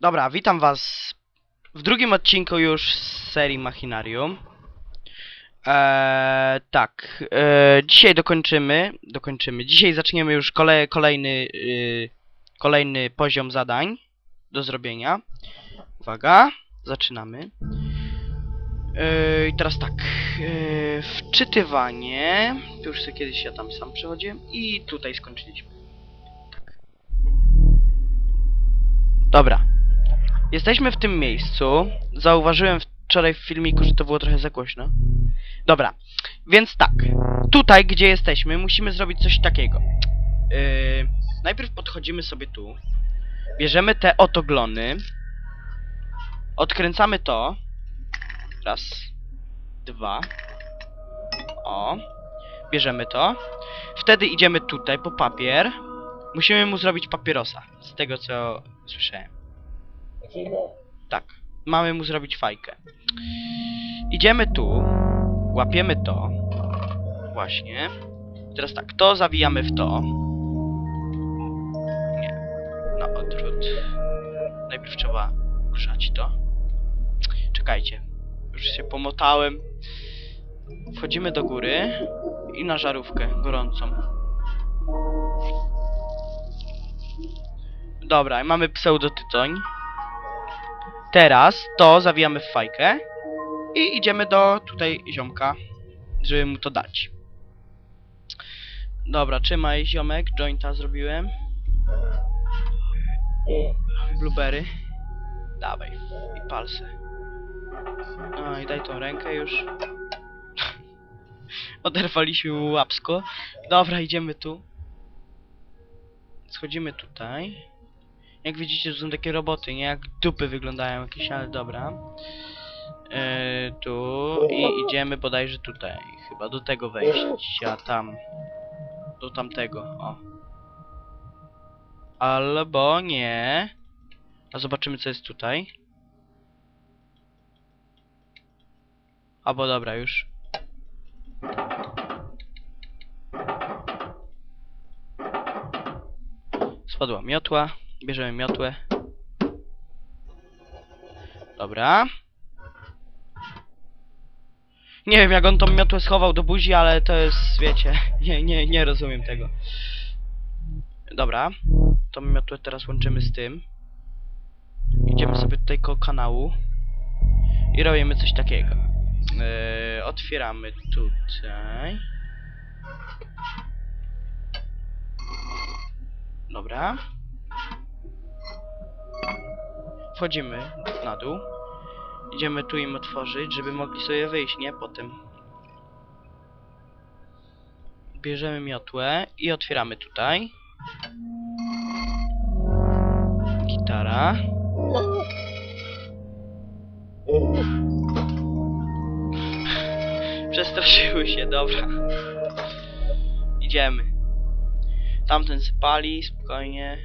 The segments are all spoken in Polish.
Dobra, witam was w drugim odcinku już z serii Machinarium. Eee, tak, eee, dzisiaj dokończymy, dokończymy. Dzisiaj zaczniemy już kole, kolejny, yy, kolejny poziom zadań do zrobienia. Uwaga, zaczynamy. Eee, I teraz tak, eee, wczytywanie, to już sobie kiedyś ja tam sam przechodziłem i tutaj skończyliśmy. Tak. Dobra, Jesteśmy w tym miejscu. Zauważyłem wczoraj w filmiku, że to było trochę za głośno. Dobra, więc tak. Tutaj, gdzie jesteśmy, musimy zrobić coś takiego. Yy, najpierw podchodzimy sobie tu. Bierzemy te oto glony. Odkręcamy to. Raz. Dwa. O. Bierzemy to. Wtedy idziemy tutaj po papier. Musimy mu zrobić papierosa. Z tego co słyszałem. Tak. Mamy mu zrobić fajkę. Idziemy tu. Łapiemy to. Właśnie. Teraz tak, to zawijamy w to. Nie. Na odwrót. Najpierw trzeba grzać to. Czekajcie. Już się pomotałem. Wchodzimy do góry i na żarówkę gorącą. Dobra, mamy pseudotytoń. Teraz to zawijamy w fajkę i idziemy do tutaj ziomka, żeby mu to dać. Dobra, trzymaj ziomek, jointa zrobiłem. Blueberry. Dawaj. I palsy. No i daj tą rękę już. Oderwaliśmy łapsko. Dobra, idziemy tu. Schodzimy tutaj. Jak widzicie, to są takie roboty, nie? Jak dupy wyglądają jakieś, ale dobra. Yy, tu i idziemy bodajże tutaj. Chyba do tego wejścia, tam. Do tamtego, o. Albo nie. A zobaczymy, co jest tutaj. Albo dobra, już. Spadła miotła. Bierzemy miotłę. Dobra. Nie wiem jak on tą miotłę schował do buzi, ale to jest, wiecie, nie, nie, nie rozumiem tego. Dobra. Tą miotłę teraz łączymy z tym. Idziemy sobie tutaj koło kanału. I robimy coś takiego. Yy, otwieramy tutaj. Dobra. Wchodzimy na dół. Idziemy tu im otworzyć, żeby mogli sobie wyjść, nie? Potem. Bierzemy miotłę i otwieramy tutaj. Gitara. Przestraszyły się, dobra. Idziemy. Tamten spali, spokojnie.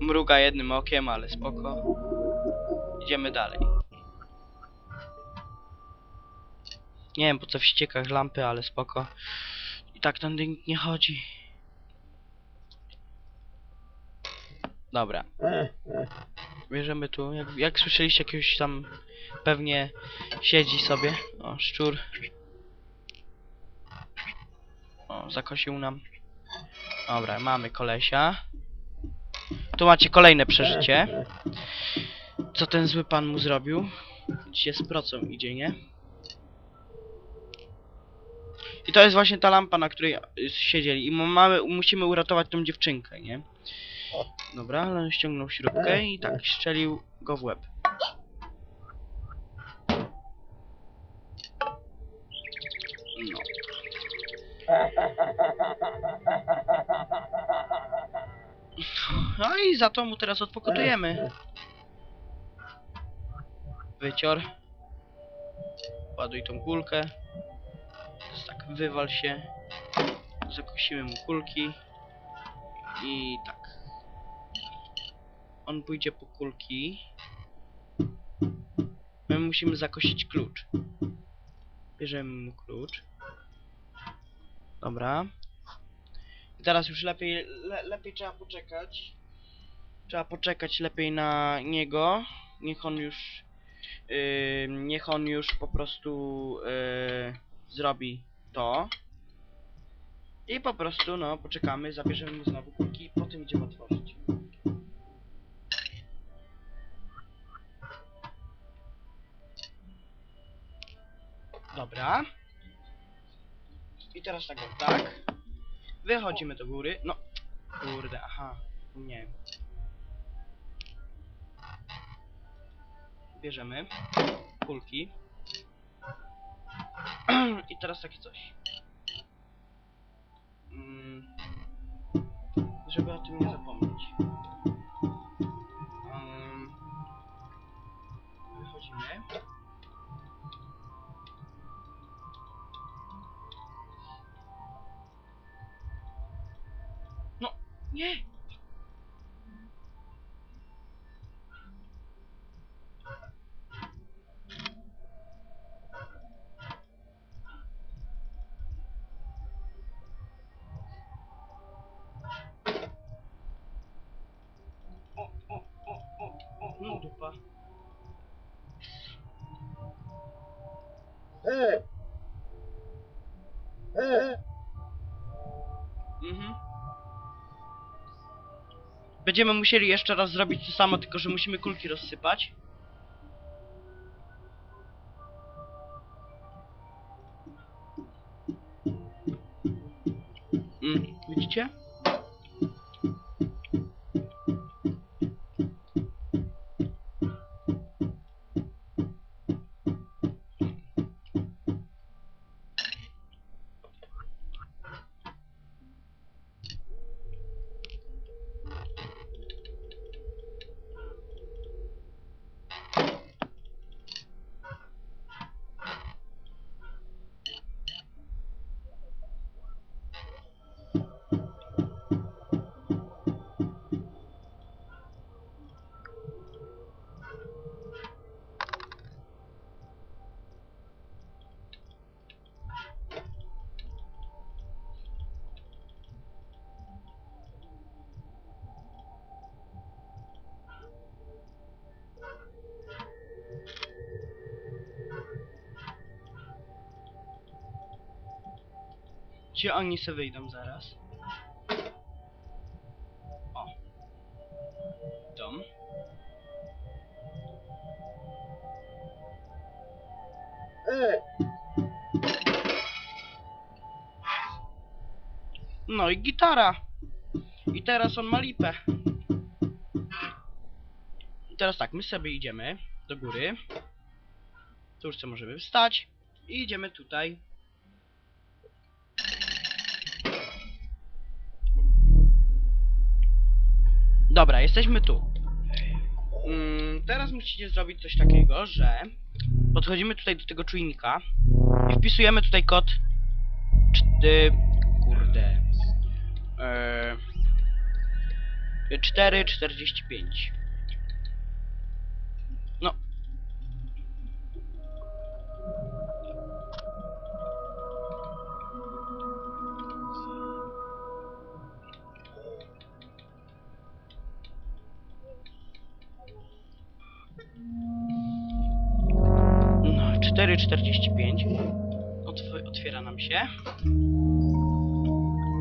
Mruga jednym okiem, ale spoko. Idziemy dalej. Nie wiem po co w ściekach lampy, ale spoko. I tak tędy nikt nie chodzi. Dobra. Bierzemy tu. Jak, jak słyszeliście, jakiegoś tam pewnie siedzi sobie. O, szczur. O, zakosił nam. Dobra, mamy kolesia. Tu macie kolejne przeżycie. Co ten zły pan mu zrobił? Dzisiaj z procą idzie, nie? I to jest właśnie ta lampa, na której y, siedzieli. I mamy, musimy uratować tą dziewczynkę, nie? Dobra, ale on ściągnął śrubkę i tak strzelił go w łeb. No. No i za to mu teraz odpokutujemy. Wycior. Ładuj tą kulkę. Teraz tak, wywal się. Zakosimy mu kulki. I tak. On pójdzie po kulki. My musimy zakosić klucz. Bierzemy mu klucz. Dobra. I teraz już lepiej, le, lepiej trzeba poczekać. Trzeba poczekać lepiej na niego. Niech on już... Niech on już po prostu yy, zrobi to. I po prostu, no, poczekamy, zabierzemy mu znowu kulki i potem idziemy otworzyć. Dobra. I teraz tak, tak. Wychodzimy do góry. No, kurde, aha. Nie. Bierzemy kulki. I teraz takie coś. Mm, żeby o tym nie zapomnieć. Um, wychodzimy. No, nie! Mhm. Będziemy musieli jeszcze raz zrobić to samo, tylko że musimy kulki rozsypać. Mm, widzicie? Gdzie oni se wyjdą zaraz? O. Dom. No i gitara. I teraz on ma lipę. I teraz tak, my sobie idziemy do góry. Tu już co możemy wstać. I idziemy tutaj. Dobra, jesteśmy tu. Mm, teraz musicie zrobić coś takiego, że podchodzimy tutaj do tego czujnika i wpisujemy tutaj kod czty... kurde... Yy, 4,45 45. Otw otwiera nam się.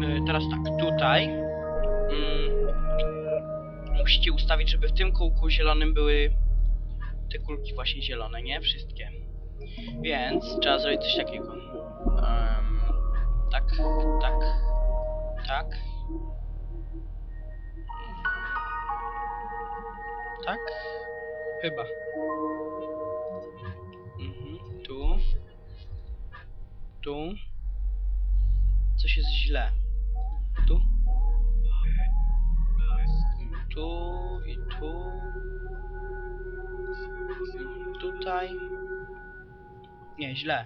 E, teraz tak, tutaj mm, musicie ustawić, żeby w tym kółku zielonym były te kulki właśnie zielone, nie? Wszystkie. Więc trzeba zrobić coś takiego. Um, tak, tak, tak. Tak? Chyba. Tu. Coś jest źle. Tu. Tu i tu. Tutaj. Nie, źle.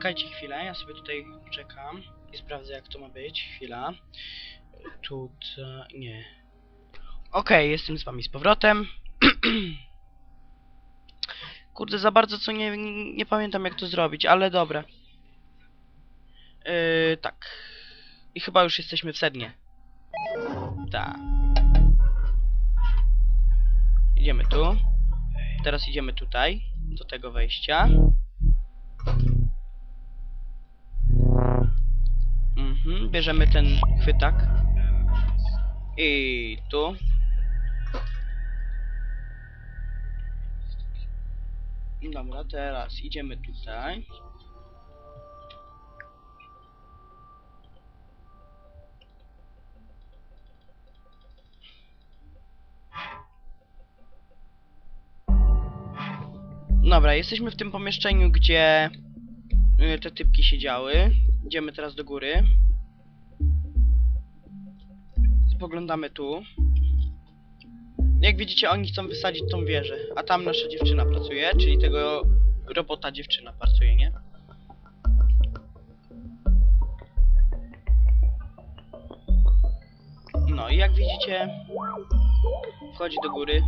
Czekajcie chwilę, ja sobie tutaj czekam i sprawdzę jak to ma być. Chwila. tutaj... nie. Okej, jestem z wami z powrotem. Kurde, za bardzo co nie, nie pamiętam jak to zrobić, ale dobra. Yy, tak. I chyba już jesteśmy w sednie. Tak. Idziemy tu. Teraz idziemy tutaj, do tego wejścia. Bierzemy ten chwytak. I tu. Dobra, teraz idziemy tutaj. Dobra, jesteśmy w tym pomieszczeniu, gdzie y, te typki siedziały. Idziemy teraz do góry. Spoglądamy tu. Jak widzicie, oni chcą wysadzić tą wieżę, a tam nasza dziewczyna pracuje, czyli tego robota dziewczyna pracuje, nie? No i jak widzicie, wchodzi do góry.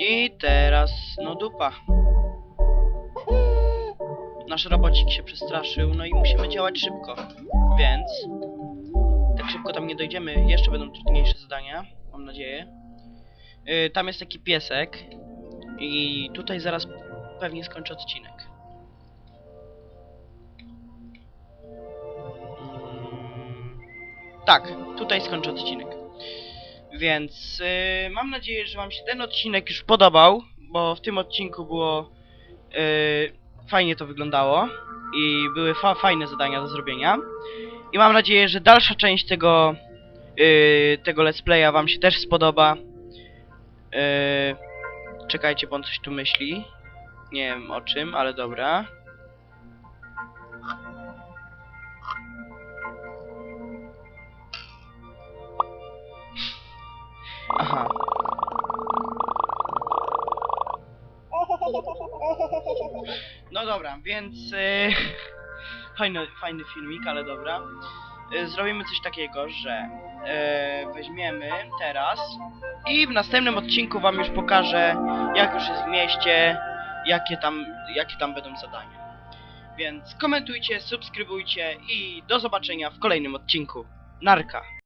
I teraz, no dupa. Nasz robocik się przestraszył, no i musimy działać szybko. Więc tak szybko tam nie dojdziemy. Jeszcze będą trudniejsze zadania, mam nadzieję. Yy, tam jest taki piesek i tutaj zaraz pewnie skończę odcinek. Tak, tutaj skończę odcinek. Więc yy, mam nadzieję, że Wam się ten odcinek już podobał, bo w tym odcinku było yy, fajnie to wyglądało i były fa fajne zadania do zrobienia. I mam nadzieję, że dalsza część tego yy, tego let's playa Wam się też spodoba. Yy, czekajcie, bo on coś tu myśli. Nie wiem o czym, ale dobra. Aha. No dobra, więc e, fajny, fajny filmik, ale dobra. E, zrobimy coś takiego, że e, weźmiemy teraz i w następnym odcinku wam już pokażę, jak już jest w mieście, jakie tam, jakie tam będą zadania. Więc komentujcie, subskrybujcie i do zobaczenia w kolejnym odcinku. Narka!